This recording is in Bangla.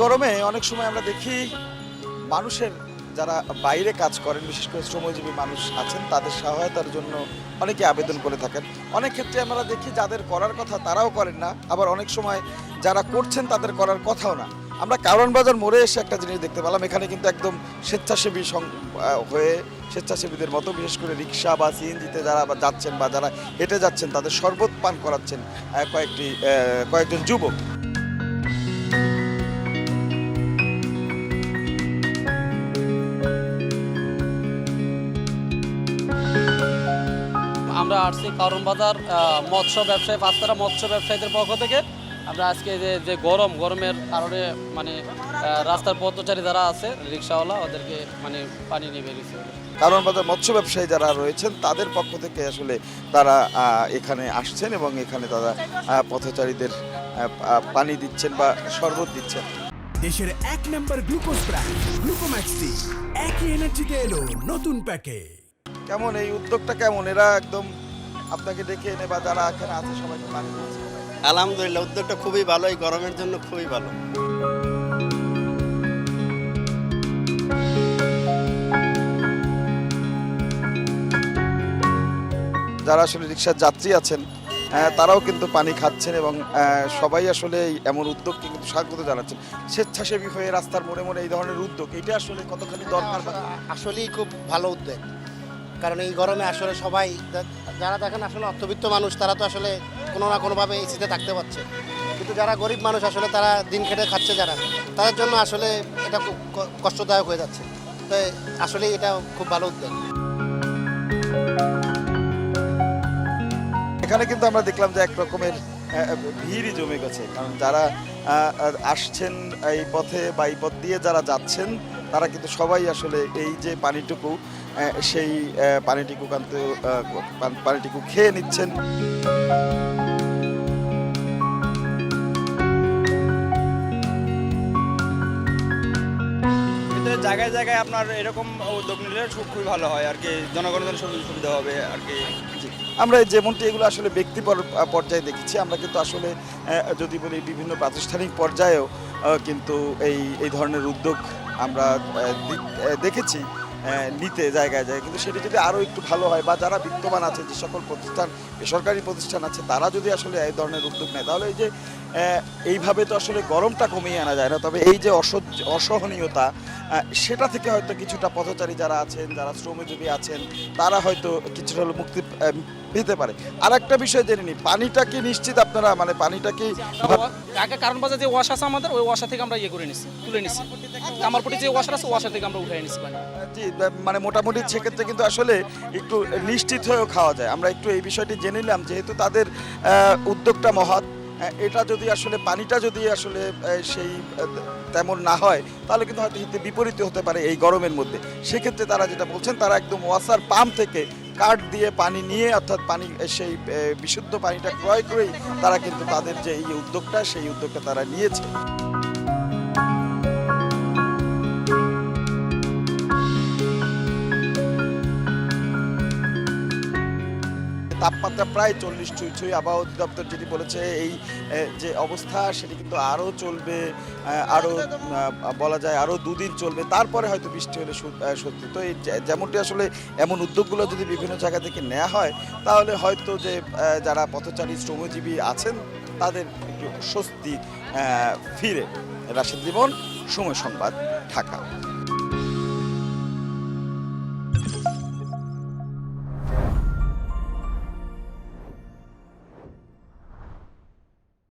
গরমে অনেক সময় আমরা দেখি মানুষের যারা বাইরে কাজ করেন, বিশেষ করে শ্রমজীবী মানুষ আছেন, তাদের সহায়তার জন্য অনেকে আবেদন করে থাকেন। অনেক ক্ষেত্রে আমরা দেখি যাদের করার কথা তারাও করেন না, আবার অনেক সময় যারা করছেন তাদের করার কথাও না। আমরা কারণ বাজার মোড়ে এসে একটা জিনিস দেখতে পেলাম, এখানে কিন্তু একদম স্বেচ্ছাসেবী হয়ে স্বেচ্ছাসেবীদের মতো, বিশেষ করে রিক্সা বা সিএনজিতে যারা যাচ্ছেন বা যারা হেঁটে যাচ্ছেন, তাদের শরবত পান করাচ্ছেন কয়েকটি কয়েকজন যুবক। আমরা আসছি কারণ বাজার মৎস্য ব্যবসায়ী পাঁচতারা মৎস্য ব্যবসায়ীদের পক্ষ থেকে। আমরা আজকে যে যে গরম গরমের কারণে মানে রাস্তার পথচারী যারা আছে রিক্সাওয়ালা ওদেরকে মানে পানি নিয়ে বেরিয়েছে কারণ বাজার মৎস্য ব্যবসায়ী যারা রয়েছেন তাদের পক্ষ থেকে আসলে তারা এখানে আসছেন এবং এখানে তারা পথচারীদের পানি দিচ্ছেন বা শরবত দিচ্ছেন। দেশের এক নম্বর গ্লুকোজ ব্র্যান্ড গ্লুকোম্যাক্স একই এনার্জিতে এলো নতুন প্যাকে কেমন এই উদ্যোগটা কেমন? এরা একদম আপনাকে ডেকে এনে বা যারা এখানে আছে সবাইকে পানি দিচ্ছে। আলহামদুলিল্লাহ উদ্যোগটা খুবই ভালো এই গরমের জন্য খুবই ভালো। যারা আসলে রিক্সার যাত্রী আছেন তারাও কিন্তু পানি খাচ্ছেন এবং সবাই আসলে এমন উদ্যোগকে কিন্তু স্বাগত জানাচ্ছেন। স্বেচ্ছাসেবী হয়ে রাস্তার মোড়ে মোড়ে এই ধরনের উদ্যোগ এটা আসলে কতখানি দরকার আসলেই খুব ভালো উদ্যোগ। কারণ এই গরমে আসলে সবাই যারা দেখেন আসলে অর্থবিত্ত মানুষ, তারা তো আসলে কোনো না কোনোভাবে এসিতে থাকতে পারছে। কিন্তু যারা গরিব মানুষ আসলে তারা দিন খেটে খাচ্ছে যারা, তাদের জন্য আসলে এটা খুব কষ্টদায়ক হয়ে যাচ্ছে। তো আসলে এটা খুব ভালো উদ্যোগ। এখানে কিন্তু আমরা দেখলাম যে এক রকমের ভিড়ই জমে গেছে। কারণ যারা আসছেন এই পথে বা এই পথ দিয়ে যারা যাচ্ছেন, তারা কিন্তু সবাই আসলে এই যে পানিটুকু সেই পানিটুকু কিন্তু পানিটুকু খেয়ে নিচ্ছেন। জায়গায় জায়গায় আপনার এরকম উদ্যোগ নিলে খুবই ভালো হয় আর কি। জনগণের সুবিধা হবে আর কি। আমরা যেমনটি এগুলো আসলে ব্যক্তি পর্যায়ে দেখেছি আমরা কিন্তু আসলে যদি বলি বিভিন্ন প্রাতিষ্ঠানিক পর্যায়েও কিন্তু এই এই ধরনের উদ্যোগ আমরা দেখেছি। নিতে জায়গায় যায়। কিন্তু সেটা যদি আরও একটু ভালো হয় বা যারা বিদ্যমান আছে, যে সকল প্রতিষ্ঠান, বেসরকারি প্রতিষ্ঠান আছে, তারা যদি আসলে এই ধরনের উদ্যোগ নেয়, তাহলে এই যে এইভাবে তো আসলে গরমটা কমিয়ে আনা যায় না। তবে এই যে অসহনীয়তা সেটা থেকে হয়তো কিছুটা পথচারী যারা আছেন যারা শ্রমজীবী আছেন তারা হয়তো কিছুটা হলো মুক্তি পেতে পারে। আর একটা বিষয় জেনে নিই পানিটা কি নিশ্চিত আপনারা? মানে পানিটা কি আগে কারণ বাজার যে ওয়াশ আছে আমাদের ওই ওয়াশা থেকে আমরা ইয়ে করে নিচ্ছি তুলে নিচ্ছি কামারপটি যে ওয়াশার আছে ওয়াশা থেকে আমরা উঠে পানি। জি, মানে মোটামুটি সেক্ষেত্রে কিন্তু আসলে একটু নিশ্চিত হয়েও খাওয়া যায়। আমরা একটু এই বিষয়টি জেনে নিলাম যেহেতু তাদের উদ্যোগটা মহৎ। এটা যদি আসলে, পানিটা যদি আসলে সেই তেমন না হয়, তাহলে কিন্তু হয়তো হিতে বিপরীত হতে পারে এই গরমের মধ্যে। সেক্ষেত্রে তারা যেটা বলছেন, তারা একদম ওয়াসার পাম্প থেকে কাঠ দিয়ে পানি নিয়ে, অর্থাৎ পানি সেই বিশুদ্ধ পানিটা ক্রয় করেই তারা কিন্তু তাদের যে এই উদ্যোগটা, সেই উদ্যোগটা তারা নিয়েছে। তাপমাত্রা প্রায় চল্লিশ ছুঁই ছুঁই আবহাওয়া অধিদপ্তর যেটি বলেছে, এই যে অবস্থা সেটি কিন্তু আরও চলবে আরও বলা যায় আরও দুদিন চলবে। তারপরে হয়তো বৃষ্টি হলে সত্যি। তো এই যেমনটি আসলে এমন উদ্যোগগুলো যদি বিভিন্ন জায়গা থেকে নেওয়া হয়, তাহলে হয়তো যে যারা পথচারী, শ্রমজীবী আছেন, তাদের একটু স্বস্তি ফিরে। রাশেদ জীবন সময় সংবাদ, ঢাকা।